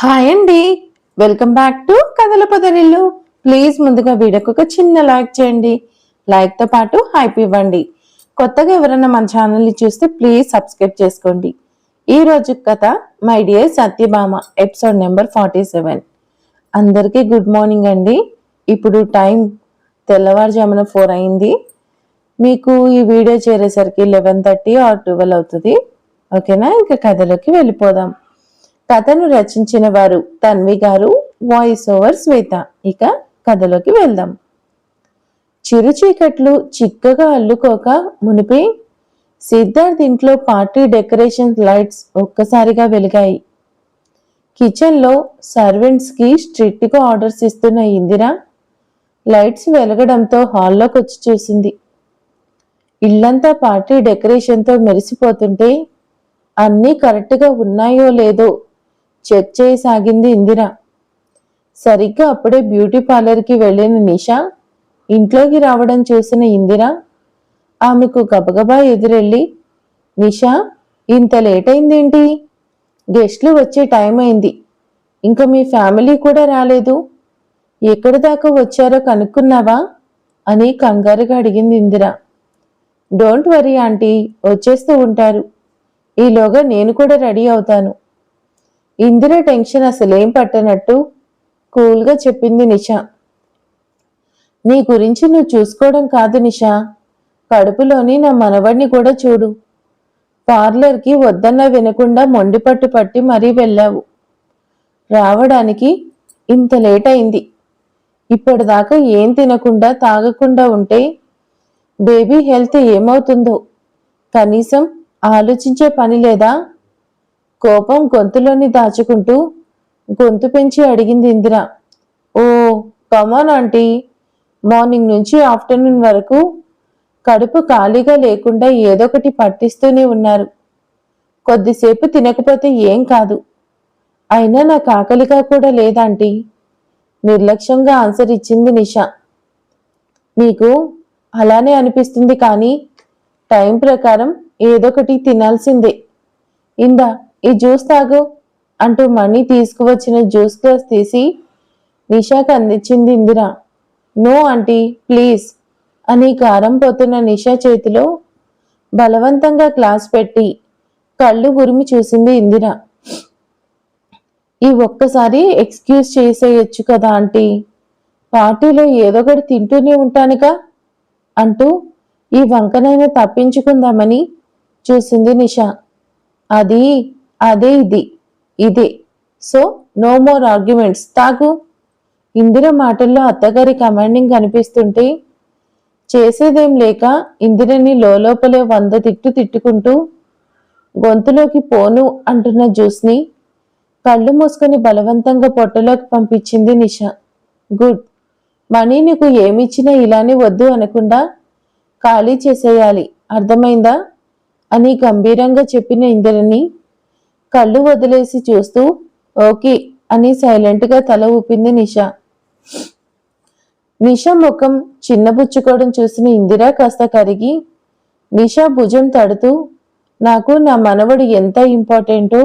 Hi అండి. Welcome back to కథల పదనిల్లు please ముందుగా వీడియోకి ఒక చిన్న లైక్ చేయండి. లైక్తో పాటు హైప్ ఇవ్వండి. కొత్తగా ఎవరైనా మన ఛానల్ని చూస్తే ప్లీజ్ సబ్స్క్రైబ్ చేసుకోండి. ఈ రోజు కథ my dear Satyabhama episode number forty seven అందరికీ గుడ్ మార్నింగ్ అండి. ఇప్పుడు టైం తెల్లవారుజామున ఫోర్ అయింది. మీకు ఈ వీడియో చేరేసరికి లెవెన్ థర్టీ ఆర్ ట్వెల్వ్ అవుతుంది. ఓకేనా ఇంకా కథలోకి వెళ్ళిపోదాం. కథను రచించిన వారు తన్వి గారు వాయిస్ ఓవర్ శ్వేత. ఇక కథలోకి వెళ్దాం. చిరు చీకట్లు చిక్కగా అల్లుకోక మునిపి సిద్ధార్థ్ ఇంట్లో పార్టీ డెకరేషన్ లైట్స్ ఒక్కసారిగా వెలిగాయి. కిచెన్లో సర్వెంట్స్కి స్ట్రిక్ట్గా ఆర్డర్స్ ఇస్తున్న ఇందిర లైట్స్ వెలగడంతో హాల్లోకి వచ్చి చూసింది. ఇల్లంతా పార్టీ డెకరేషన్తో మెరిసిపోతుంటే అన్నీ కరెక్ట్గా ఉన్నాయో లేదో చెక్ చేయసాగింది ఇందిర. సరిగ్గా అప్పుడే బ్యూటీ పార్లర్కి వెళ్ళిన నిషా ఇంట్లోకి రావడం చూసిన ఇందిర ఆమెకు గబగబా ఎదురెళ్ళి నిషా ఇంత లేట్ అయిందేంటి గెస్ట్లు వచ్చే టైం అయింది. ఇంకా మీ ఫ్యామిలీ కూడా రాలేదు. ఎక్కడి దాకా వచ్చారో కనుక్కున్నావా? అని కంగారుగా అడిగింది ఇందిర. డోంట్ వరీ ఆంటీ వచ్చేస్తూ ఉంటారు. ఈలోగా నేను కూడా రెడీ అవుతాను. ఇందిర టెన్షన్ అసలేం పట్టనట్టు కూల్గా చెప్పింది నిషా. నీ గురించి నువ్వు చూసుకోవడం కాదు నిషా. కడుపులోని నా మనవడిని కూడా చూడు. పార్లర్కి వద్దన్న వినకుండా మొండిపట్టు పట్టి మరీ వెళ్ళావు. రావడానికి ఇంత లేట్ అయింది ఇప్పటిదాకా ఏం తినకుండా తాగకుండా ఉంటే బేబీ హెల్త్ ఏమవుతుందో? కనీసం ఆలోచించే పని లేదా? కోపం గొంతులోని దాచుకుంటూ గొంతు పెంచి అడిగింది Indira. Oh come on aunty. Morning నుంచి ఆఫ్టర్నూన్ వరకు కడుపు ఖాళీగా లేకుండా ఏదొకటి పట్టిస్తూనే ఉన్నారు. కొద్దిసేపు తినకపోతే ఏం కాదు. అయినా నాకు ఆకలిగా కూడా లేదాంటీ. నిర్లక్ష్యంగా ఆన్సర్ ఇచ్చింది నిషా. నీకు అలానే అనిపిస్తుంది కానీ టైం ప్రకారం ఏదొకటి తినాల్సిందే. ఇందా ఈ జ్యూస్ తాగు అంటూ మణి తీసుకువచ్చిన జ్యూస్ గ్లాస్ తీసి నిషాకి అందించింది ఇందిర. నో ఆంటీ ప్లీజ్ అని కారం పోతున్న నిషా చేతిలో బలవంతంగా గ్లాస్ పెట్టి కళ్ళు ఉరిమి చూసింది ఇందిర. ఈ ఒక్కసారి ఎక్స్క్యూజ్ చేసేయొచ్చు కదా ఆంటీ. పార్టీలో ఏదో ఒకటి తింటూనే ఉంటానుగా అంటూ ఈ వంకనైనా తప్పించుకుందామని చూసింది నిషా. అది అదే ఇది ఇదే. సో నో మోర్ ఆర్గ్యుమెంట్స్ తాగు. ఇందిర మాటల్లో అత్తగారి కమాండింగ్ కనిపిస్తుంటే చేసేదేం లేక ఇందిరని లోపలే వంద తిట్టు తిట్టుకుంటూ గొంతులోకి పోను అంటున్న జ్యూస్ని కళ్ళు మూసుకొని బలవంతంగా పొట్టలోకి పంపించింది నిషా. గుడ్. మనీ నీకు ఏమిచ్చినా ఇలానే వద్దు అనకుండా ఖాళీ చేసేయాలి. అర్థమైందా? అని గంభీరంగా చెప్పిన ఇందిరని కళ్ళు వదిలేసి చూస్తూ ఓకే అని సైలెంట్గా తల ఊపింది నిషా. నిషా ముఖం చిన్నబుచ్చుకోవడం చూసిన ఇందిరా కాస్త కరిగి నిషా భుజం తడుతూ నాకు నా మనవడు ఎంత ఇంపార్టెంటో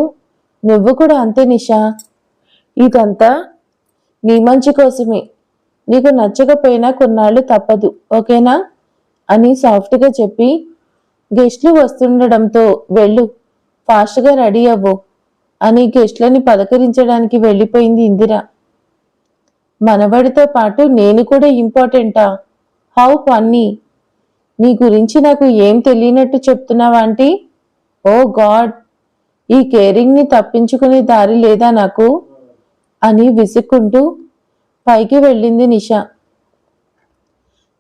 నువ్వు కూడా అంతే నిషా. ఇదంతా నీ మంచి కోసమే. నీకు నచ్చకపోయినా కొన్నాళ్ళు తప్పదు ఓకేనా? అని సాఫ్ట్గా చెప్పి గెస్ట్లు వస్తుండడంతో వెళ్ళు. ఫాస్ట్గా రెడీ అవ్వు. అని గెస్ట్లని పలకరించడానికి వెళ్ళిపోయింది ఇందిర. మనవడితో పాటు నేను కూడా ఇంపార్టెంటా? హౌ పన్నీ నీ గురించి నాకు ఏం తెలియనట్టు చెప్తున్నావా ఆంటీ? ఓ గాడ్! ఈ కేరింగ్ని తప్పించుకునే దారి లేదా నాకు? అని విసుక్కుంటూ పైకి వెళ్ళింది Nisha.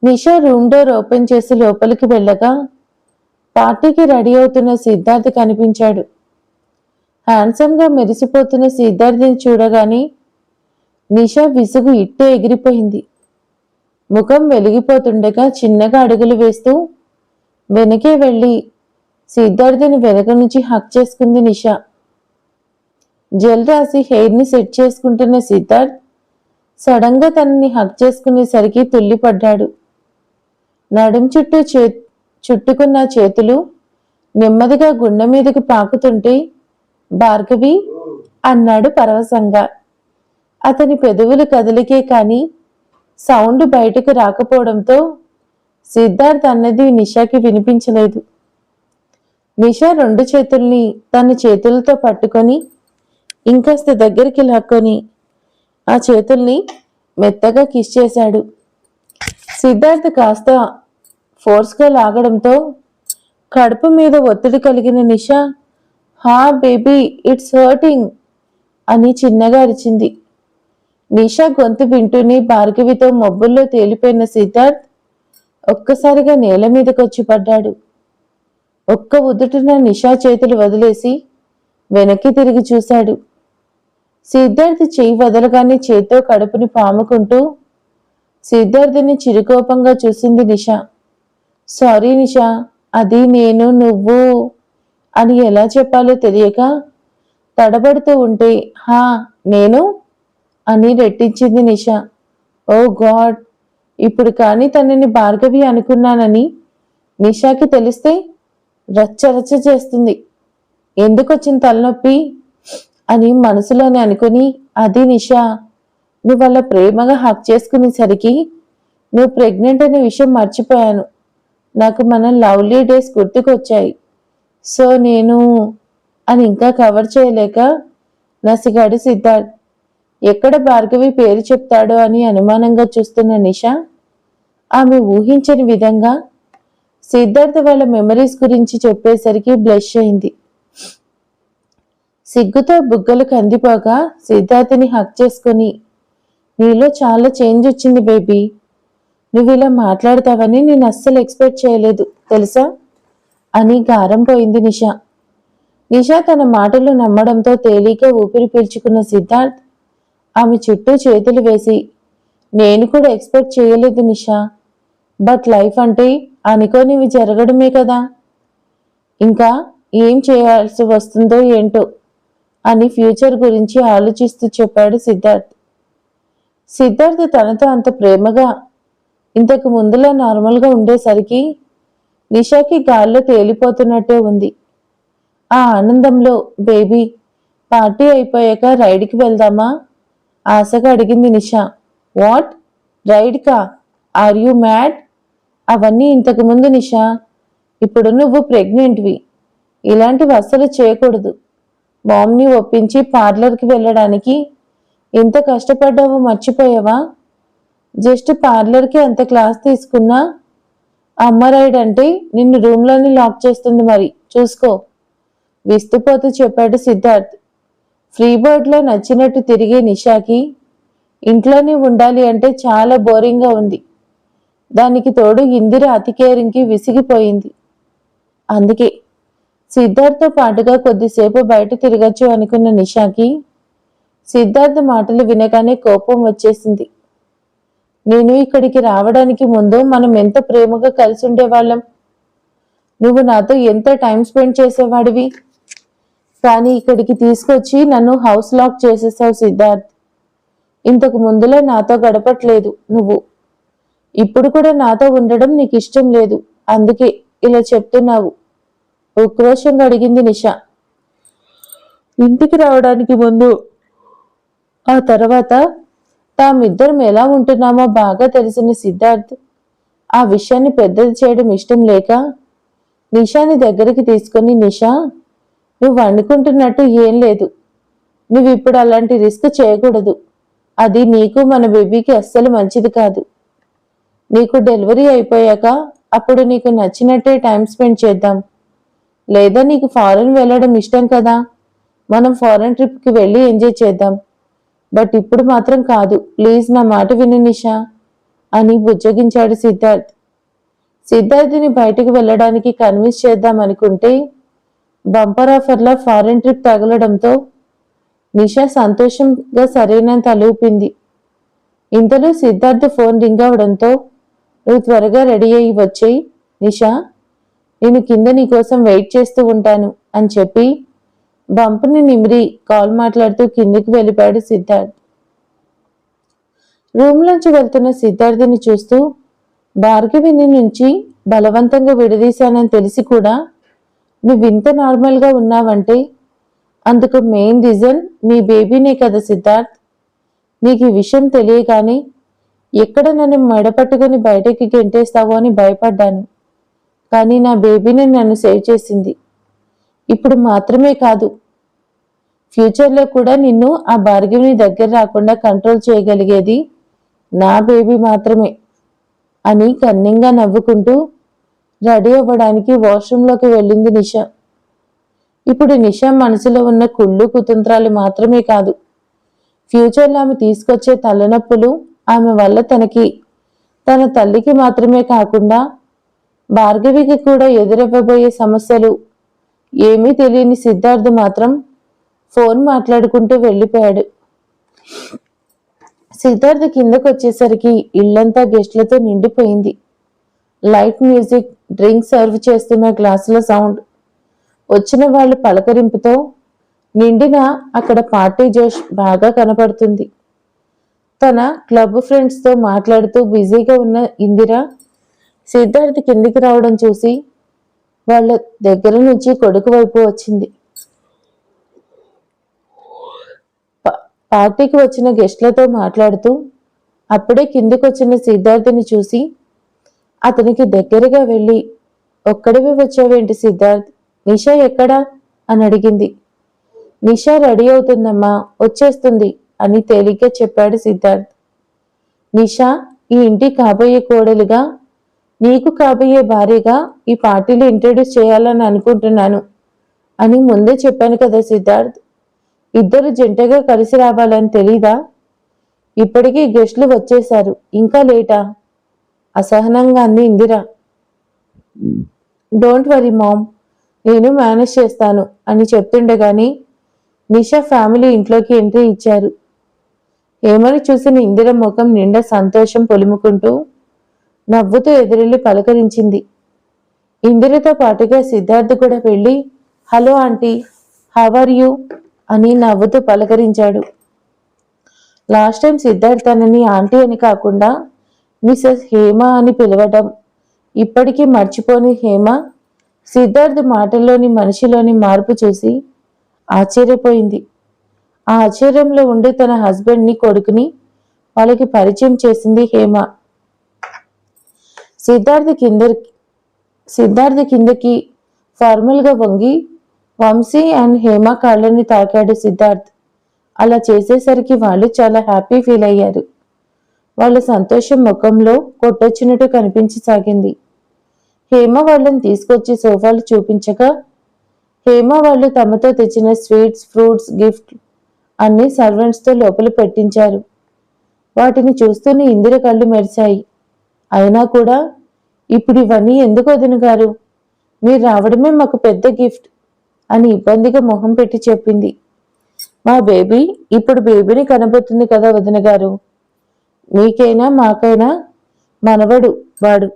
Nisha room door open చేసి లోపలికి వెళ్ళగా పార్టీకి రెడీ అవుతున్న సిద్ధార్థ్ కనిపించాడు. హ్యాండ్సమ్గా మెరిసిపోతున్న సిద్ధార్థిని చూడగానే నిషా విసుగు ఇట్టే ఎగిరిపోయింది. ముఖం వెలిగిపోతుండగా చిన్నగా అడుగులు వేస్తూ వెనకే వెళ్ళి సిద్ధార్థిని వెనక నుంచి హక్ చేసుకుంది నిషా. జెల్ రాసి హెయిర్ని సెట్ చేసుకుంటున్న సిద్ధార్థ్ సడన్గా తనని హక్ చేసుకునేసరికి తుల్లిపడ్డాడు. నడుం చుట్టూ చే చుట్టుకున్న చేతులు నెమ్మదిగా గుండె మీదకి పాకుతుంటే భార్గవి అన్నాడు పరవశంగా. అతని పెదవులు కదిలికే కాని సౌండ్ బయటకు రాకపోవడంతో సిద్ధార్థ్ అన్నది నిషాకి వినిపించలేదు. నిషా రెండు చేతుల్ని తన చేతులతో పట్టుకొని ఇంకాస్త దగ్గరికి లాక్కొని ఆ చేతుల్ని మెత్తగా కిస్ చేశాడు. సిద్ధార్థ్ కాస్త ఫోర్స్గా లాగడంతో కడుపు మీద ఒత్తిడి కలిగిన నిషా హా బేబీ ఇట్స్ హర్టింగ్ అని చిన్నగా అరిచింది. నిషా గొంతు వింటూనే భార్గవితో మబ్బుల్లో తేలిపోయిన సిద్ధార్థ్ ఒక్కసారిగా నేల మీదకొచ్చి పడ్డాడు. ఒక్క ఉదుటిన నిషా చేతులు వదిలేసి వెనక్కి తిరిగి చూశాడు. సిద్ధార్థ్ చెయ్యి వదలగానే చేత్తో కడుపుని పాముకుంటూ సిద్ధార్థుని చిరుకోపంగా చూసింది నిషా. సారీ నిషా అది నేను నువ్వు అని ఎలా చెప్పాలో తెలియక తడబడుతూ ఉంటే హా నేను? అని రెట్టించింది నిషా. ఓ గాడ్ ఇప్పుడు కానీ తనని భార్గవి అనుకున్నానని నిషాకి తెలిస్తే రచ్చ రచ్చ చేస్తుంది. ఎందుకు వచ్చిన తలనొప్పి? అని మనసులోనే అనుకుని అది నిషా నువ్వు వాళ్ళ ప్రేమగా హక్ చేసుకునేసరికి నువ్వు ప్రెగ్నెంట్ అనే విషయం మర్చిపోయాను. నాకు మన లవ్లీ డేస్ గుర్తుకొచ్చాయి. సో నేను అని ఇంకా కవర్ చేయలేక నసిగాడు సిద్ధార్థ్. ఎక్కడ భార్గవి పేరు చెప్తాడో అని అనుమానంగా చూస్తున్న నిషా ఆమె ఊహించని విధంగా సిద్ధార్థ వాళ్ళ మెమరీస్ గురించి చెప్పేసరికి బ్లష్ అయింది. సిగ్గుతో బుగ్గలు కందిపోగా సిద్ధార్థని హక్ చేసుకుని నీలో చాలా చేంజ్ వచ్చింది బేబీ. నువ్వు ఇలా మాట్లాడతావని నేను అస్సలు ఎక్స్పెక్ట్ చేయలేదు తెలుసా? అని గారం పోయింది నిషా. నిషా తన మాటలు నమ్మడంతో తేలిక ఊపిరి పీల్చుకున్న సిద్ధార్థ్ ఆమె చుట్టూ చేతులు వేసి నేను కూడా ఎక్స్పెక్ట్ చేయలేదు నిషా. బట్ లైఫ్ అంటే అనుకోనివి జరగడమే కదా. ఇంకా ఏం చేయాల్సి వస్తుందో ఏంటో అని ఫ్యూచర్ గురించి ఆలోచిస్తూ చెప్పాడు సిద్ధార్థ్. సిద్ధార్థ్ తనతో అంత ప్రేమగా ఇంతకు ముందులా నార్మల్గా ఉండేసరికి నిషాకి గాల్లో తేలిపోతున్నట్టే ఉంది. ఆ ఆనందంలో బేబీ పార్టీ అయిపోయాక రైడ్కి వెళ్దామా? ఆశగా అడిగింది Nisha. What? రైడ్కా? Are you mad? అవన్నీ ఇంతకుముందు నిషా. ఇప్పుడు నువ్వు ప్రెగ్నెంట్వి. ఇలాంటివి అస్సలు చేయకూడదు. మామ్ని ఒప్పించి పార్లర్కి వెళ్ళడానికి ఎంత కష్టపడ్డావో మర్చిపోయావా? జస్ట్ పార్లర్కి అంత క్లాస్ తీసుకున్నా అమ్మరాయిడ్ అంటే నిన్ను రూమ్లోనే లాక్ చేస్తుంది మరి. చూసుకో. విస్తుపోతూ చెప్పాడు సిద్ధార్థ్. ఫ్రీబర్డ్లో నచ్చినట్టు తిరిగే నిషాకి ఇంట్లోనే ఉండాలి అంటే చాలా బోరింగ్గా ఉంది. దానికి తోడు ఇందిర అతికేరింగ్కి విసిగిపోయింది. అందుకే సిద్ధార్థ్తో పాటుగా కొద్దిసేపు బయట తిరగచ్చు అనుకున్న నిషాకి సిద్ధార్థ మాటలు వినగానే కోపం వచ్చేసింది. నేను ఇక్కడికి రావడానికి ముందు మనం ఎంత ప్రేమగా కలిసి ఉండేవాళ్ళం? నువ్వు నాతో ఎంత టైం స్పెండ్ చేసేవాడివి? కానీ ఇక్కడికి తీసుకొచ్చి నన్ను హౌస్ లాక్ చేసేసావు సిద్ధార్థ్. ఇంతకు ముందులో నాతో గడపట్లేదు నువ్వు. ఇప్పుడు కూడా నాతో ఉండడం నీకు ఇష్టం లేదు. అందుకే ఇలా చెప్తున్నావు. ఉక్రోషంగా అడిగింది నిషా. ఇంటికి రావడానికి ముందు ఆ తర్వాత తామిద్దరం ఎలా ఉంటున్నామో బాగా తెలిసిన సిద్ధార్థ్ ఆ విషయాన్ని పెద్దది చేయడం ఇష్టం లేక నిషాని దగ్గరికి తీసుకొని నిషా నువ్వు అనుకుంటున్నట్టు ఏం లేదు. నువ్వు ఇప్పుడు అలాంటి రిస్క్ చేయకూడదు. అది నీకు మన బేబీకి అస్సలు మంచిది కాదు. నీకు డెలివరీ అయిపోయాక అప్పుడు నీకు నచ్చినట్టే టైం స్పెండ్ చేద్దాం. లేదా నీకు ఫారెన్ వెళ్ళడం ఇష్టం కదా? మనం ఫారెన్ ట్రిప్కి వెళ్ళి ఎంజాయ్ చేద్దాం. బట్ ఇప్పుడు మాత్రం కాదు. ప్లీజ్ నా మాట విను నిషా అని బుజ్జగించాడు సిద్ధార్థ్. సిద్ధార్థిని బయటకు వెళ్ళడానికి కన్విన్స్ చేద్దామనుకుంటే బంపర్ ఆఫర్లో ఫారెన్ ట్రిప్ తగలడంతో నిషా సంతోషంగా సరైనంత అలూపింది. ఇంతలో సిద్ధార్థ్ ఫోన్ రింగ్ అవడంతో నువ్వు త్వరగా రెడీ అయ్యి వచ్చేయి నిషా. నేను కింద నీ కోసం వెయిట్ చేస్తూ ఉంటాను అని చెప్పి బంపుని నిమిరి కాల్ మాట్లాడుతూ కిందికి వెళ్ళిపోయాడు సిద్ధార్థ్. రూమ్లోంచి వెళ్తున్న సిద్ధార్థిని చూస్తూ భార్గవిని నుంచి బలవంతంగా విడదీశానని తెలిసి కూడా నువ్వు ఇంత నార్మల్గా ఉన్నావంటే అందుకు మెయిన్ రీజన్ నీ బేబీనే కదా సిద్ధార్థ్. నీకు ఈ విషయం తెలియగానే ఎక్కడ నన్ను మెడపట్టుకుని బయటకి గెంటేస్తావో అని భయపడ్డాను. కానీ నా బేబీని నన్ను సేవ్ చేసింది. ఇప్పుడు మాత్రమే కాదు ఫ్యూచర్లో కూడా నిన్ను ఆ భార్గవిని దగ్గర రాకుండా కంట్రోల్ చేయగలిగేది నా బేబీ మాత్రమే అని కన్నింగా నవ్వుకుంటూ రెడీ అవ్వడానికి వాష్రూంలోకి వెళ్ళింది నిషా. ఇప్పుడు నిషా మనసులో ఉన్న కుళ్ళు కుతంత్రాలు మాత్రమే కాదు. ఫ్యూచర్లో ఆమె తీసుకొచ్చే తలనొప్పులు ఆమె వల్ల తనకి తన తల్లికి మాత్రమే కాకుండా భార్గవికి కూడా ఎదురవ్వబోయే సమస్యలు ఏమీ తెలియని సిద్ధార్థ్ మాత్రం ఫోన్ మాట్లాడుకుంటూ వెళ్ళిపోయాడు. సిద్ధార్థ కిందకు వచ్చేసరికి ఇల్లంతా గెస్ట్లతో నిండిపోయింది. లైట్ మ్యూజిక్ డ్రింక్ సర్వ్ చేస్తున్న గ్లాసుల సౌండ్ వచ్చిన వాళ్ళు పలకరింపుతో నిండిన అక్కడ పార్టీ జోష్ బాగా కనపడుతుంది. తన క్లబ్ ఫ్రెండ్స్తో మాట్లాడుతూ బిజీగా ఉన్న ఇందిర సిద్ధార్థ్ కిందికి రావడం చూసి వాళ్ళ దగ్గర నుంచి కొడుకు వైపు వచ్చింది. పార్టీకి వచ్చిన గెస్ట్లతో మాట్లాడుతూ అప్పుడే కిందికి వచ్చిన సిద్ధార్థిని చూసి అతనికి దగ్గరగా వెళ్ళి ఒక్కడివి వచ్చావేంటి సిద్ధార్థ్? నిషా ఎక్కడా? అని అడిగింది. నిషా రెడీ అవుతుందమ్మా వచ్చేస్తుంది అని తేలిగ్గా చెప్పాడు సిద్ధార్థ్. నిషా ఈ ఇంటి కాబోయే కోడలుగా నీకు కాబోయే భార్యగా ఈ పార్టీలో ఇంట్రడ్యూస్ చేయాలని అనుకుంటున్నాను అని ముందే చెప్పాను కదా సిద్ధార్థ్. ఇద్దరు జంటగా కలిసి రావాలని తెలీదా? ఇప్పటికీ గెస్ట్లు వచ్చేశారు. ఇంకా లేటా? అసహనంగా అంది ఇందిర. డోంట్ వరీ మామ్ నేను మేనేజ్ చేస్తాను అని చెప్తుండగాని నిషా ఫ్యామిలీ ఇంట్లోకి ఎంట్రీ ఇచ్చారు. ఏమని చూసిన ఇందిర ముఖం నిండా సంతోషం పొలుముకుంటూ నవ్వుతూ ఎదురెళ్ళి పలకరించింది. ఇందిరతో పాటుగా సిద్ధార్థ్ కూడా వెళ్ళి hello aunty how are you? అని నవ్వుతూ పలకరించాడు. లాస్ట్ టైం సిద్ధార్థ్ తనని ఆంటీ అని కాకుండా మిస్సెస్ హేమ అని పిలవడం ఇప్పటికీ మర్చిపోని హేమ సిద్ధార్థ్ మాటల్లోని మనిషిలోని మార్పు చూసి ఆశ్చర్యపోయింది. ఆ ఆశ్చర్యంలో ఉండి తన హస్బెండ్ని కొడుకుని వాళ్ళకి పరిచయం చేసింది హేమ. సిద్ధార్థ్ కింద సిద్ధార్థ్ కిందకి ఫార్మల్గా వంగి వంశీ అండ్ హేమ కాళ్ళని తాకాడు సిద్ధార్థ్. అలా చేసేసరికి వాళ్ళు చాలా హ్యాపీ ఫీల్ అయ్యారు. వాళ్ళ సంతోషం ముఖంలో కొట్టొచ్చినట్టు కనిపించసాగింది హేమ వాళ్ళని తీసుకొచ్చి సోఫాలు చూపించగా హేమ వాళ్ళు తమతో తెచ్చిన స్వీట్స్ ఫ్రూట్స్ గిఫ్ట్ అన్ని సర్వెంట్స్తో లోపల పెట్టించారు. వాటిని చూస్తూనే ఇందిర కళ్ళు మెరిశాయి. అయినా కూడా ఇప్పుడు ఇవన్నీ ఎందుకు వదిన గారు మీరు రావడమే మాకు పెద్ద గిఫ్ట్. అని ఇబ్బందిగా మొహం పెట్టి చెప్పింది. మా బేబీ ఇప్పుడు బేబీని కనబోతుంది కదా వదిన గారు. మీకైనా మాకైనా మనవడు వాడు.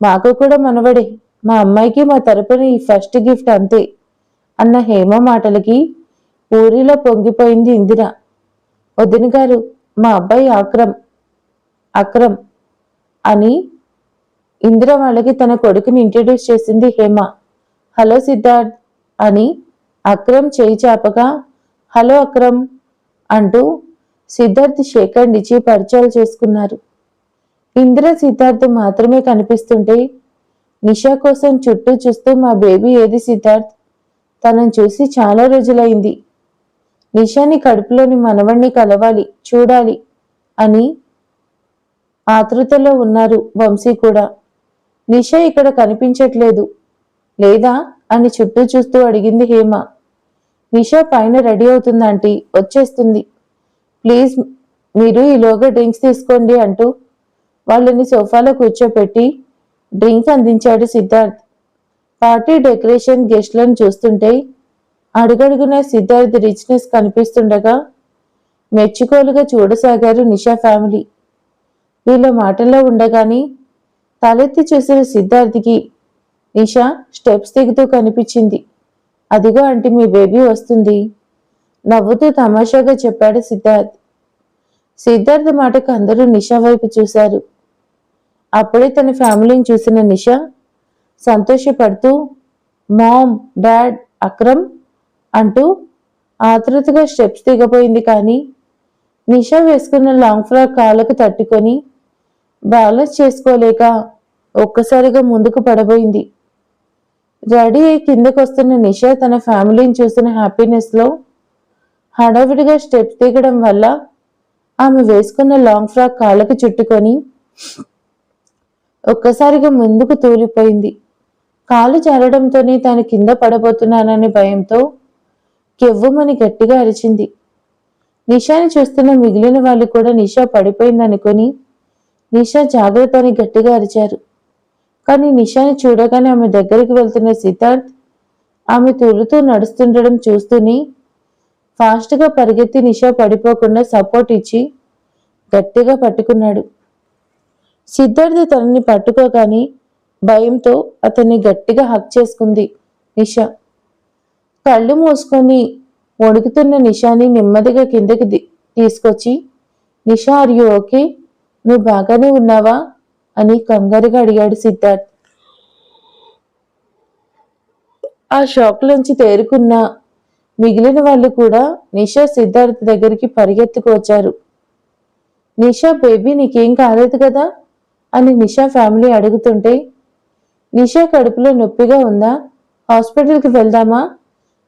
మాకు కూడా మనవడే. మా అమ్మాయికి మా తరపున ఈ ఫస్ట్ గిఫ్ట్ అంతే అన్న హేమ మాటలకి ఊరిలో పొంగిపోయింది ఇందిర. వదిన గారు మా అబ్బాయి అక్రమ్ అక్రమ్ అని ఇందిర వాళ్ళకి తన కొడుకుని ఇంట్రడ్యూస్ చేసింది హేమ. హలో సిద్ధార్థ్. అని అక్రమ్ చేయి చాపగా హలో అక్రమ్ అంటూ సిద్ధార్థ్ శేఖర్ ఇచ్చి పరిచయాలు చేసుకున్నారు. ఇంద్ర సిద్ధార్థ్ మాత్రమే కనిపిస్తుంటే నిషా కోసం చుట్టూ చూస్తూ మా బేబీ ఏది సిద్ధార్థ్? తనను చూసి చాలా రోజులైంది. నిషాని కడుపులోని మనవణ్ణి కలవాలి చూడాలి అని ఆతృతలో ఉన్నారు వంశీ కూడా. నిషా ఇక్కడ కనిపించట్లేదు. లేదా అని చుట్టూ చూస్తూ అడిగింది హేమ. నిషా పైన రెడీ అవుతుందంటీ వచ్చేస్తుంది. ప్లీజ్ మీరు ఈలోగా డ్రింక్స్ తీసుకోండి అంటూ వాళ్ళని సోఫాలో కూర్చోపెట్టి డ్రింక్ అందించాడు సిద్ధార్థ్. పార్టీ డెకరేషన్ గెస్ట్లను చూస్తుంటే అడుగడుగున సిద్ధార్థ్ రిచ్నెస్ కనిపిస్తుండగా మెచ్చుకోలుగా చూడసాగారు నిషా ఫ్యామిలీ. వీళ్ళ మాటల్లో ఉండగాని తలెత్తి చూసిన సిద్ధార్థ్కి నిషా స్టెప్స్ దిగుతూ కనిపించింది. అదిగో అంటే మీ బేబీ వస్తుంది. నవ్వుతూ తమాషాగా చెప్పాడు సిద్ధార్థ్. సిద్ధార్థ్ మాటకు అందరూ నిషా వైపు చూశారు. అప్పుడే తన ఫ్యామిలీని చూసిన నిషా సంతోషపడుతూ మామ్ డాడ్ అక్రమ్ అంటూ ఆతృతగా స్టెప్స్ దిగబోయింది కానీ నిషా వేసుకున్న లాంగ్ ఫ్రాక్ కాళ్ళకు తట్టుకొని బ్యాలెన్స్ చేసుకోలేక ఒక్కసారిగా ముందుకు పడబోయింది. రెడీ అయి కిందకు వస్తున్న నిషా తన ఫ్యామిలీని చూసిన హ్యాపీనెస్లో హడావిడిగా స్టెప్స్ దిగడం వల్ల ఆమె వేసుకున్న లాంగ్ ఫ్రాక్ కాళ్ళకి చుట్టుకొని ఒక్కసారిగా ముందుకు తూలిపోయింది కాలు జారడంతోనే తాను కింద పడబోతున్నాననే భయంతో కెవ్వుమని గట్టిగా అరిచింది. నిషాని చూస్తున్న మిగిలిన వాళ్ళు కూడా నిషా పడిపోయిందనుకొని నిషా జాగ్రత్త అని గట్టిగా అరిచారు. కానీ నిషాని చూడగానే ఆమె దగ్గరికి వెళ్తున్న సిద్ధార్థ్ ఆమె తూలుతూ నడుస్తుండడం చూస్తూని ఫాస్ట్గా పరిగెత్తి నిషా పడిపోకుండా సపోర్ట్ ఇచ్చి గట్టిగా పట్టుకున్నాడు. సిద్ధార్థ్ తనని పట్టుకోగాని భయంతో అతన్ని గట్టిగా హక్ చేసుకుంది నిషా. కళ్ళు మూసుకొని వణుకుతున్న నిషాని నెమ్మదిగా కిందకి తీసుకొచ్చి నిషా ఆర్ యు ఓకే? నువ్వు బాగానే ఉన్నావా? అని కంగారుగా అడిగాడు సిద్ధార్థ్. ఆ షాక్ నుంచి తేరుకున్న మిగిలిన వాళ్ళు కూడా నిషా సిద్ధార్థ్ దగ్గరికి పరిగెత్తుకు వచ్చారు నిషా బేబీ నీకేం కాలేదు కదా? అని నిషా ఫ్యామిలీ అడుగుతుంటే నిషా కడుపులో నొప్పిగా ఉందా? హాస్పిటల్కి వెళ్దామా?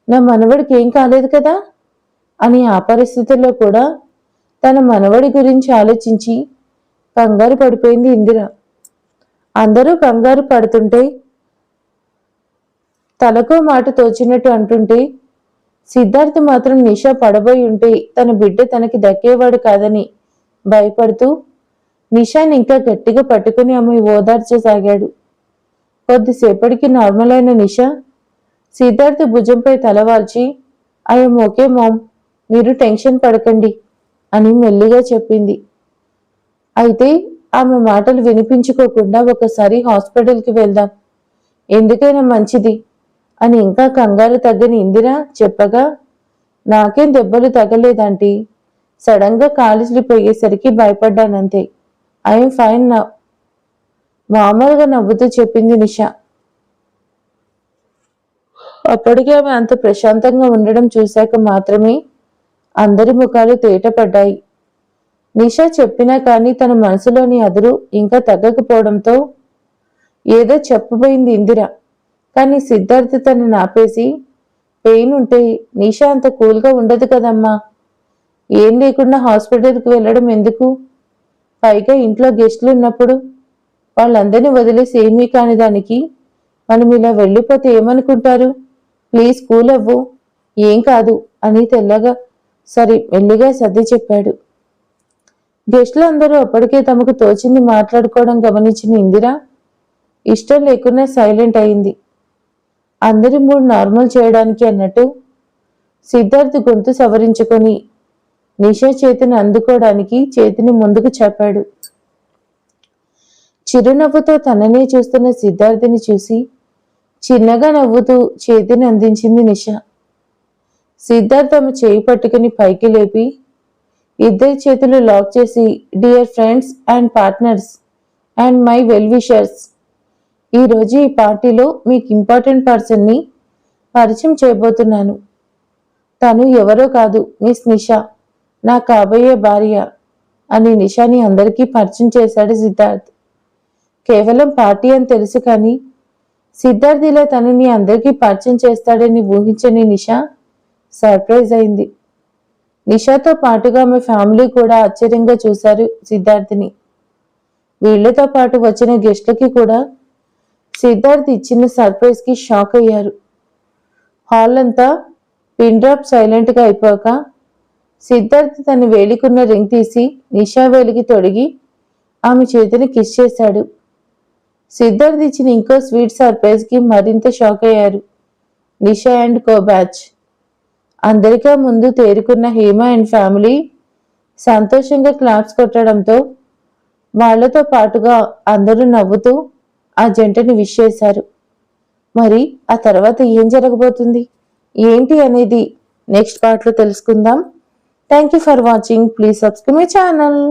నా మనవడికి ఏం కాలేదు కదా? అని ఆ పరిస్థితుల్లో కూడా తన మనవడి గురించి ఆలోచించి కంగారు పడిపోయింది ఇందిరా. అందరూ కంగారు పడుతుంటే తలకో మాట తోచినట్టు అంటుంటే సిద్ధార్థ్ మాత్రం నిషా పడబోయి ఉంటే తన బిడ్డ తనకి దక్కేవాడు కాదని భయపడుతూ నిషాని ఇంకా గట్టిగా పట్టుకుని ఆమె ఓదార్చసాగాడు. కొద్దిసేపటికి నార్మల్ అయిన నిషా సిద్ధార్థ్ భుజంపై తలవాల్చి ఐఎమ్ ఓకే మామ్ మీరు టెన్షన్ పడకండి అని మెల్లిగా చెప్పింది. అయితే ఆమె మాటలు వినిపించుకోకుండా ఒకసారి హాస్పిటల్కి వెళ్దాం. ఎందుకైనా మంచిది అని ఇంకా కంగారు తగ్గని ఇందిరా చెప్పగా నాకేం దెబ్బలు తగలేదంటీ. సడన్గా గా కాలు భయపడ్డానంతే. ఐఎమ్ ఫైన్ నా. మామూలుగా నవ్వుతూ చెప్పింది నిషా. అప్పటికే ఆమె అంత ప్రశాంతంగా ఉండడం చూశాక మాత్రమే అందరి ముఖాలు తేటపడ్డాయి. నిషా చెప్పినా కానీ తన మనసులోని అదురు ఇంకా తగ్గకపోవడంతో ఏదో చెప్పబోయింది ఇందిర. కానీ సిద్ధార్థ్ తను నాపేసి పెయిన్ ఉంటే నిషా అంత కూల్గా ఉండదు కదమ్మా. ఏం లేకుండా హాస్పిటల్కి వెళ్ళడం ఎందుకు? పైగా ఇంట్లో గెస్టులు ఉన్నప్పుడు వాళ్ళందరినీ వదిలేసి ఏమీ కాని దానికి మనం ఇలా వెళ్ళిపోతే ఏమనుకుంటారు? ప్లీజ్ కూల్ అవ్వు. ఏం కాదు అని తెల్లగా సరే మెల్లిగా సర్ది చెప్పాడు. గెస్టులు అందరూ అప్పటికే తమకు తోచింది మాట్లాడుకోవడం గమనించిన ఇందిర ఇష్టం లేకుండా సైలెంట్ అయింది. అందరి మూడు నార్మల్ చేయడానికి అన్నట్టు సిద్ధార్థ్ గొంతు సవరించుకొని నిషా చేతిని అందుకోవడానికి చేతిని ముందుకు చాపాడు. చిరునవ్వుతో తననే చూస్తున్న సిద్ధార్థిని చూసి చిన్నగా నవ్వుతూ చేతిని అందించింది నిషా. సిద్ధార్థ్ తమ చేయి పట్టుకుని పైకి లేపి ఇద్దరి చేతులు లాక్ చేసి dear friends and partners and my well wishers ఈరోజు ఈ పార్టీలో మీకు ఇంపార్టెంట్ పర్సన్ని పరిచయం చేయబోతున్నాను. తను ఎవరో కాదు మిస్ నిషా. నా కాబోయే భార్య అని నిషాని అందరికీ పరిచయం చేశాడు సిద్ధార్థ్. కేవలం పార్టీ అని తెలుసు కానీ సిద్ధార్థ్ ఇలా తనని అందరికీ పరిచయం చేస్తాడని ఊహించని నిషా సర్ప్రైజ్ అయింది. నిషాతో పాటుగా ఆమె ఫ్యామిలీ కూడా ఆశ్చర్యంగా చూశారు సిద్ధార్థిని. వీళ్ళతో పాటు వచ్చిన గెస్ట్లకి కూడా సిద్ధార్థ్ ఇచ్చిన సర్ప్రైజ్కి షాక్ అయ్యారు. హాల్ అంతా పిన్ డ్రాప్ సైలెంట్గా అయిపోక సిద్ధార్థ్ తన వేలికున్న రింగ్ తీసి నిషా వేలికి తొడిగి ఆమె చేతిని కిస్ చేశాడు. సిద్ధార్థ్ ఇచ్చిన ఇంకో స్వీట్ సర్ప్రైజ్కి మరింత షాక్ అయ్యారు. Nisha and co batch. అందరికీ ముందు తేరుకున్న హేమ అండ్ ఫ్యామిలీ సంతోషంగా క్లాప్స్ కొట్టడంతో వాళ్ళతో పాటుగా అందరూ నవ్వుతూ ఆ జంటని విష్ చేశారు. మరి ఆ తర్వాత ఏం జరగబోతుంది? ఏంటి అనేది నెక్స్ట్ పార్ట్లో తెలుసుకుందాం. Thank you for watching please subscribe my channel